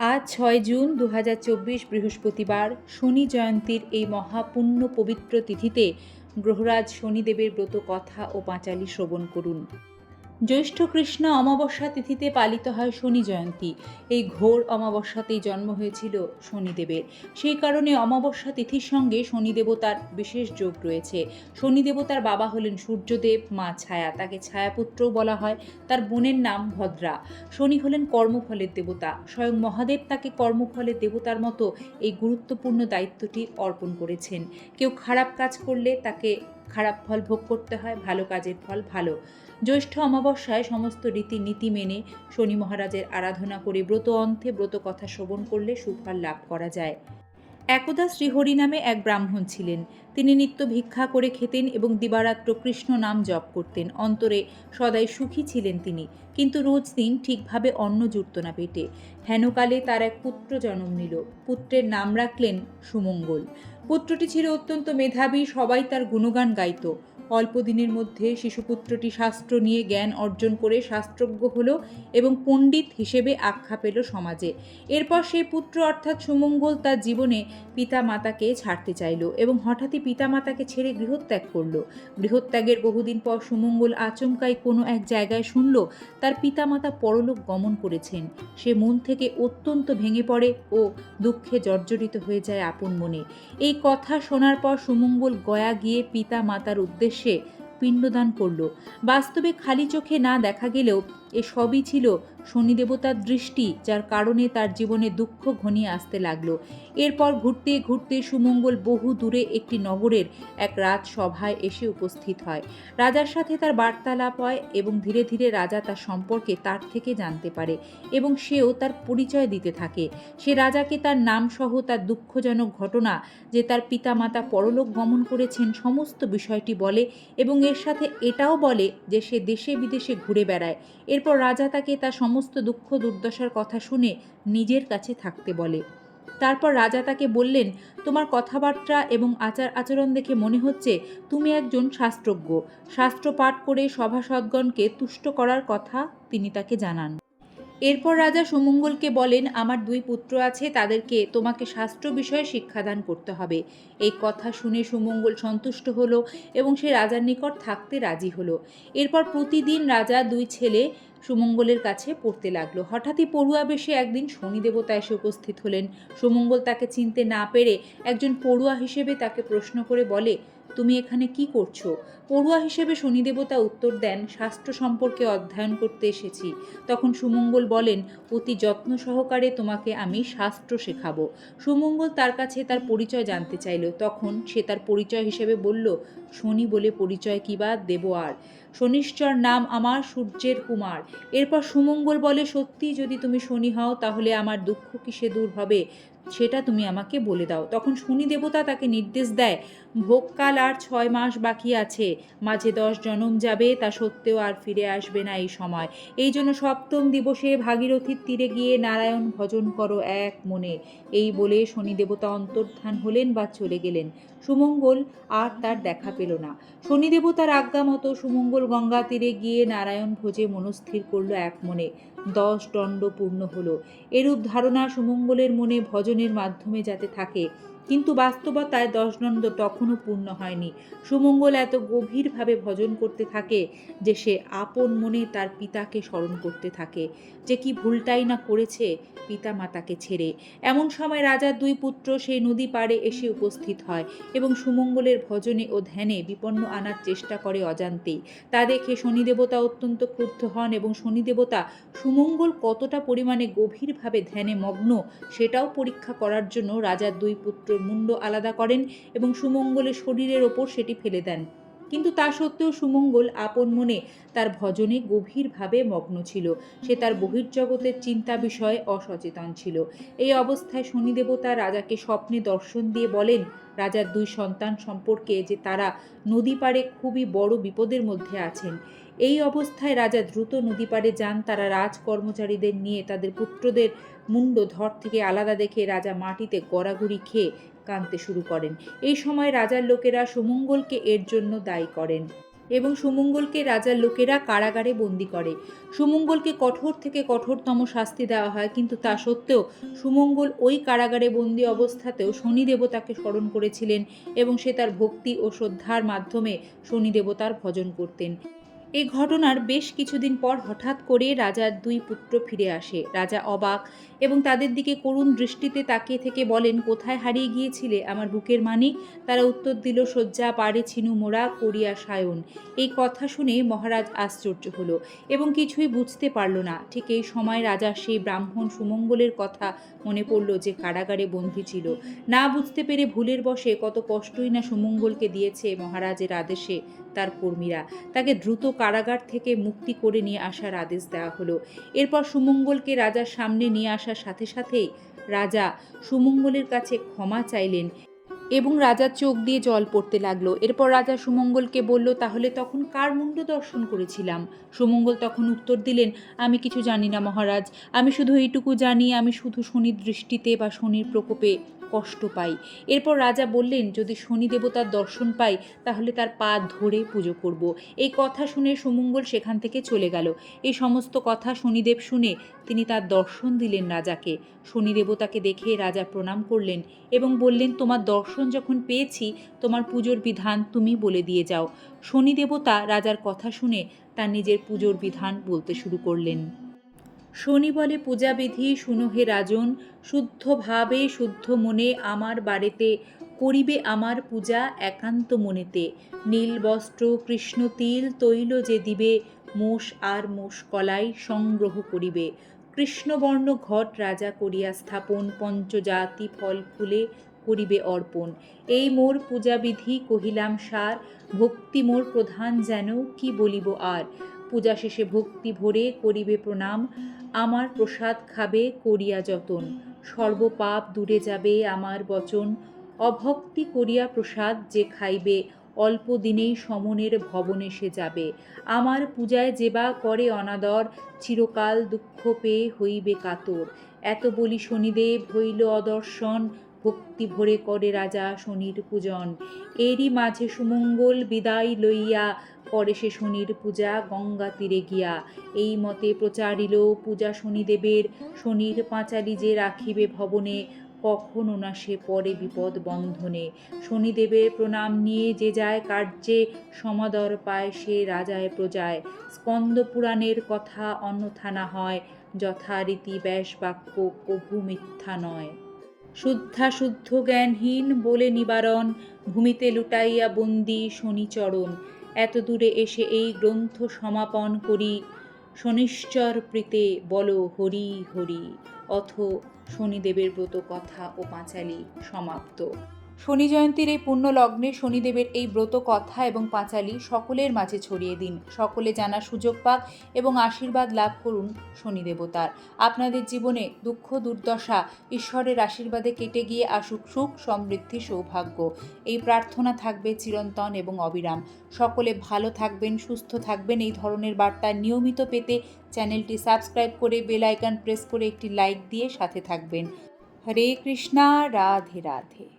আজ ছয় জুন দু হাজার চব্বিশ বৃহস্পতিবার শনি জয়ন্তীর এই মহাপুণ্য পবিত্র তিথিতে গ্রহরাজ শনিদেবের ব্রত কথা ও পাঁচালী শ্রবণ করুন। জ্যৈষ্ঠ কৃষ্ণ অমাবস্যা তিথিতে পালিত হয় শনি জয়ন্তী। এই ঘোর অমাবস্যাতেই জন্ম হয়েছিল শনিদেবের। সেই কারণে অমাবস্যা তিথির সঙ্গে শনি দেবতার বিশেষ যোগ রয়েছে। শনি দেবতার বাবা হলেন সূর্যদেব, মা ছায়া, তাকে ছায়াপুত্রও বলা হয়। তার বোনের নাম ভদ্রা। শনি হলেন কর্মফলের দেবতা। স্বয়ং মহাদেব তাকে কর্মফলের দেবতার মতো এই গুরুত্বপূর্ণ দায়িত্বটি অর্পণ করেছেন। কেউ খারাপ কাজ করলে তাকে খারাপ ফল ভোগ করতে হয়, ভালো কাজের ফল ভালো। জ্যৈষ্ঠ অমাবস্যায় সমস্ত রীতি নীতি মেনে শনি মহারাজের আরাধনা করে ব্রত অন্তে ব্রত কথা শ্রবণ করলে সুফল লাভ করা যায়। একদা শ্রীহরি নামে এক ব্রাহ্মণ ছিলেন। তিনি নিত্য ভিক্ষা করে খেতেন এবং দিবারাত্র কৃষ্ণ নাম জপ করতেন। অন্তরে সদাই সুখী ছিলেন তিনি, কিন্তু রোজ দিন ঠিকভাবে অন্ন জুটত না পেটে। হেনকালে তার এক পুত্র জন্ম নিল। পুত্রের নাম রাখলেন সুমঙ্গল। পুত্রটি ছিল অত্যন্ত মেধাবী, সবাই তার গুণগান গাইত। অল্প দিনের মধ্যে শিশুপুত্রটি শাস্ত্র নিয়ে জ্ঞান অর্জন করে শাস্ত্রজ্ঞ হলো এবং পণ্ডিত হিসেবে আখ্যা পেল সমাজে। এরপর সেই পুত্র অর্থাৎ সুমঙ্গল তার জীবনে পিতা মাতাকে ছাড়তে চাইল এবং হঠাৎই পিতা মাতাকে ছেড়ে গৃহত্যাগ করল। গৃহত্যাগের বহুদিন পর সুমঙ্গল আচমকাই কোনো এক জায়গায় শুনল তার পিতামাতা পরলোক গমন করেছেন। সে মন থেকে অত্যন্ত ভেঙে পড়ে ও দুঃখে জর্জরিত হয়ে যায় আপন মনে। এই কথা শোনার পর সুমঙ্গল গয়া গিয়ে পিতা মাতার উদ্দেশ্যে পিণ্ডদান করল। বাস্তবে খালি চোখে না দেখা গেলেও এ সবই ছিল শনি দেবতার দৃষ্টি, যার কারণে তার জীবনে দুঃখ ঘনিয়ে আসতে লাগল। এরপর ঘুরতে ঘুরতে সুমঙ্গল বহু দূরে একটি নগরের এক রাজসভায় এসে উপস্থিত হয়। রাজার সাথে তার বার্তালাপ হয় এবং ধীরে ধীরে রাজা তার সম্পর্কে তার থেকে জানতে পারে এবং সেও তার পরিচয় দিতে থাকে। সে রাজাকে তার নাম সহ তার দুঃখজনক ঘটনা যে তার পিতামাতা পরলোক গমন করেছেন সমস্ত বিষয়টি বলে এবং এর সাথে এটাও বলে যে সে দেশে বিদেশে ঘুরে বেড়ায়। এরপর রাজা তাকে তার সমস্ত দুঃখ দুর্দশার কথা শুনে নিজের কাছে থাকতে বলে। তারপর রাজা তাকে বললেন, তোমার কথাবার্তা এবং আচার আচরণ দেখে মনে হচ্ছে তুমি একজন শাস্ত্রজ্ঞ। শাস্ত্র পাঠ করে সভাসদগণকে তুষ্ট করার কথা তিনি তাকে জানান। এরপর রাজা সুমঙ্গলকে বলেন, আমার দুই পুত্র আছে, তাদেরকে তোমাকে শাস্ত্র বিষয়ে শিক্ষাদান করতে হবে। এই কথা শুনে সুমঙ্গল সন্তুষ্ট হলো এবং সে রাজার নিকট থাকতে রাজি হলো। এরপর প্রতিদিন রাজা দুই ছেলে সুমঙ্গলের কাছে পড়তে লাগল। হঠাৎই পড়ুয়া বেশে একদিন শনি দেবতা এসে উপস্থিত হলেন। সুমঙ্গল তাকে চিনতে না পেরে একজন পড়ুয়া হিসেবে তাকে প্রশ্ন করে বলে তুমি এখানে কি করছ? পড়ুয়া হিসেবে শনিদেবতা উত্তর দেন, শাস্ত্র সম্পর্কে অধ্যয়ন করতে এসেছি। তখন সুমঙ্গল বলেন, অতি যত্ন সহকারে তোমাকে আমি শাস্ত্র শেখাবো। সুমঙ্গল তার কাছে তার পরিচয় জানতে চাইল। তখন সে তার পরিচয় হিসেবে বলল, শনি বলে পরিচয় কি বা? দেব আর। শনিশ্চর নাম আমার সূর্যের কুমার। এরপর সুমঙ্গল বলে, সত্যি যদি তুমি শনি হও, তাহলে আমার দুঃখ কিসে দূর হবে, সেটা তুমি আমাকে বলে দাও। তখন শনি দেবতা তাকে নির্দেশ দেয়, ভোগকাল আর ছয় মাস বাকি আছে, মাঝে দশ জনম যাবে, তা সত্ত্বেও আর ফিরে আসবে না এই সময়। এই জন্য সপ্তম দিবসে ভাগীরথীর তীরে গিয়ে নারায়ণ ভজন করো এক মনে। এই বলে শনি দেবতা অন্তর্ধান হলেন বা চলে গেলেন। সুমঙ্গল আর তার দেখা পেল না। শনি দেবতার আজ্ঞা মতো সুমঙ্গল গঙ্গা তীরে গিয়ে নারায়ণ ভোজে মনস্থির করল এক মনে। দশ দণ্ড পূর্ণ হলো। এরূপ ধারণা সুমঙ্গলের মনে ভজনের মাধ্যমে যাতে থাকে, কিন্তু বাস্তবতায় দশদণ্ড তখনও পূর্ণ হয়নি। সুমঙ্গল এত গভীরভাবে ভজন করতে থাকে যে সে আপন মনে তার পিতাকে স্মরণ করতে থাকে, যে কি ভুলটাই না করেছে পিতা মাতাকে ছেড়ে। এমন সময় রাজার দুই পুত্র সেই নদী পাড়ে এসে উপস্থিত হয় এবং সুমঙ্গলের ভজনে ও ধ্যানে বিপন্ন আনার চেষ্টা করে অজান্তেই। তা দেখে শনিদেবতা অত্যন্ত ক্রুদ্ধ হন এবং শনিদেবতা সুমঙ্গল কতটা পরিমাণে গভীরভাবে ধ্যানে মগ্ন, সেটাও পরীক্ষা করার জন্য রাজার দুই পুত্রর মুন্ড আলাদা করেন এবং সুমঙ্গলের শরীরের ওপর সেটি ফেলে দেন। কিন্তু তা সত্ত্বেও সুমঙ্গল আপন মনে তার ভজনে গভীরভাবে মগ্ন ছিল। সে তার বহির্জগতের চিন্তা বিষয়ে অসচেতন ছিল। এই অবস্থায় শনিদেবতা রাজাকে স্বপ্নে দর্শন দিয়ে বলেন, রাজার দুই সন্তান সম্পর্কে যে তারা নদী পাড়ে খুবই বড় বিপদের মধ্যে আছেন। এই অবস্থায় রাজা দ্রুত নদী পাড়ে যান। তারা রাজ কর্মচারীদের নিয়ে তাদের পুত্রদের মুন্ড ধর থেকে আলাদা দেখে রাজা মাটিতে গড়াগড়ি খেয়ে কাঁদতে শুরু করেন। এই সময় রাজার লোকেরা সুমঙ্গলকে এর জন্য দায়ী করেন এবং সুমঙ্গলকে রাজার লোকেরা কারাগারে বন্দি করে। সুমঙ্গলকে কঠোর থেকে কঠোরতম শাস্তি দেওয়া হয়, কিন্তু তা সত্ত্বেও সুমঙ্গল ওই কারাগারে বন্দি অবস্থাতেও শনি দেবতাকে স্মরণ করেছিলেন এবং সে তার ভক্তি ও শ্রদ্ধার মাধ্যমে শনি দেবতার ভজন করতেন। এই ঘটনার বেশ কিছুদিন পর হঠাৎ করে রাজার দুই পুত্র ফিরে আসে। রাজা অবাক এবং তাদের দিকে করুণ দৃষ্টিতে তাকিয়ে থেকে বলেন, কোথায় হারিয়ে গিয়েছিলে আমার বুকের মানিক? তারা উত্তর দিল, শয্যা, পাড়ে ছিনু, মোড়া, করিয়া, সায়ন। এই কথা শুনে মহারাজ আশ্চর্য হলো এবং কিছুই বুঝতে পারল না। ঠিক এই সময় রাজা সেই ব্রাহ্মণ সুমঙ্গলের কথা মনে পড়ল যে কারাগারে বন্দী ছিল। না বুঝতে পেরে ভুলের বশে কত কষ্টই না সুমঙ্গলকে দিয়েছে মহারাজের আদেশে তার কর্মীরা। তাকে দ্রুত কারাগার থেকে মুক্তি করে নিয়ে আসার আদেশ দেওয়া হলো। এরপর সুমঙ্গলকে রাজার সামনে নিয়ে আসার সাথে সাথেই রাজা সুমঙ্গলের কাছে ক্ষমা চাইলেন এবং রাজার চোখ দিয়ে জল পড়তে লাগল। এরপর রাজা সুমঙ্গলকে বলল, তাহলে তখন কার মুন্ড দর্শন করেছিলাম? সুমঙ্গল তখন উত্তর দিলেন, আমি কিছু জানি না মহারাজ। আমি শুধু এইটুকু জানি, আমি শুধু শনির দৃষ্টিতে বা শনির প্রকোপে কষ্ট পাই। এরপর রাজা বললেন, যদি শনি দেবতার দর্শন পাই, তাহলে তার পা ধরে পুজো করব। এই কথা শুনে সুমঙ্গল সেখান থেকে চলে গেল। এই সমস্ত কথা শনিদেব শুনে তিনি তার দর্শন দিলেন রাজাকে। শনি দেবতাকে দেখে রাজা প্রণাম করলেন এবং বললেন, তোমার দর্শন যখন পেয়েছি, তোমার পুজোর বিধান তুমি বলে দিয়ে যাও। শনি দেবতা রাজার কথা শুনে তার নিজের পুজোর বিধান বলতে শুরু করলেন। শনি বলে পূজাবিধি শুনহে রাজন শুদ্ধভাবে শুদ্ধ মনে আমার বাড়িতে, করিবে আমার পূজা একান্ত মনেতে। নীল বস্ত্র, কৃষ্ণ তিল, তৈল যে দিবে, মোষ আর মোষ কলাই সংগ্রহ করিবে। কৃষ্ণবর্ণ ঘট রাজা করিয়া স্থাপন, পঞ্চজাতি ফল ফুলে করিবে অর্পণ। এই মোর পূজাবিধি কহিলাম সার, ভক্তি মোর প্রধান যেন, কি বলিব আর? পূজা শেষে ভক্তি ভরে করিবে প্রণাম। আমার প্রসাদ খাবে করিয়া যতন। সর্বপাপ দূরে যাবে আমার বচন। অভক্তি করিয়া প্রসাদ যে খাইবে, অল্প দিনেই সমনের ভবনে সে যাবে। আমার পূজায় যেবা করে অনাদর, চিরকাল দুঃখ পেয়ে হইবে কাতর। এত বলি শনিদেব হইল অদর্শন ভক্তি ভরে করে রাজা শনির পূজন। এরই মাঝে সুমঙ্গল বিদায় লইয়া করে সে শনির পূজা গঙ্গা তীরে গিয়া। এই মতে প্রচারিল পূজা শনিদেবের, শনির পাঁচালি যে রাখিবে ভবনে, কখনো না সে পরে বিপদ বন্ধনে। শনিদেবের প্রণাম নিয়ে যে যায় কার্যে, সমাদর পায় সে রাজায় প্রজায়। স্কন্দ পুরাণের কথা অন্যথা না হয়, যথারীতি ব্যাস বাক্য কভু মিথ্যা নয়। শুদ্ধা শুদ্ধ জ্ঞানহীন বলে নিবারণ, ভূমিতে লুটাইয়া বন্দি শনিচরণ। এত দূরে এসে এই গ্রন্থ সমাপন করি। শনিশ্চর প্রীতে বল হরি হরি। অথ শনিদেবের ব্রত কথা ও পাঁচালি সমাপ্ত। শনি জয়ন্তীর এই পুণ্য লগ্নে শনিদেবের এই ব্রত কথা এবং পাঁচালি সকলের মাঝে ছড়িয়ে দিন। সকলে জানার সুযোগ পাক এবং আশীর্বাদ লাভ করুন শনি দেবতার আপনাদের জীবনে দুঃখ, দুর্দশা ঈশ্বরের আশীর্বাদে কেটে গিয়ে আসুক সুখ, সমৃদ্ধি, সৌভাগ্য। এই প্রার্থনা থাকবে চিরন্তন এবং অবিরাম। সকলে ভালো থাকবেন, সুস্থ থাকবেন। এই ধরনের বার্তা নিয়মিত পেতে চ্যানেলটি সাবস্ক্রাইব করে বেল আইকন প্রেস করে একটি লাইক দিয়ে সাথে থাকবেন। হরে কৃষ্ণা, রাধে রাধে।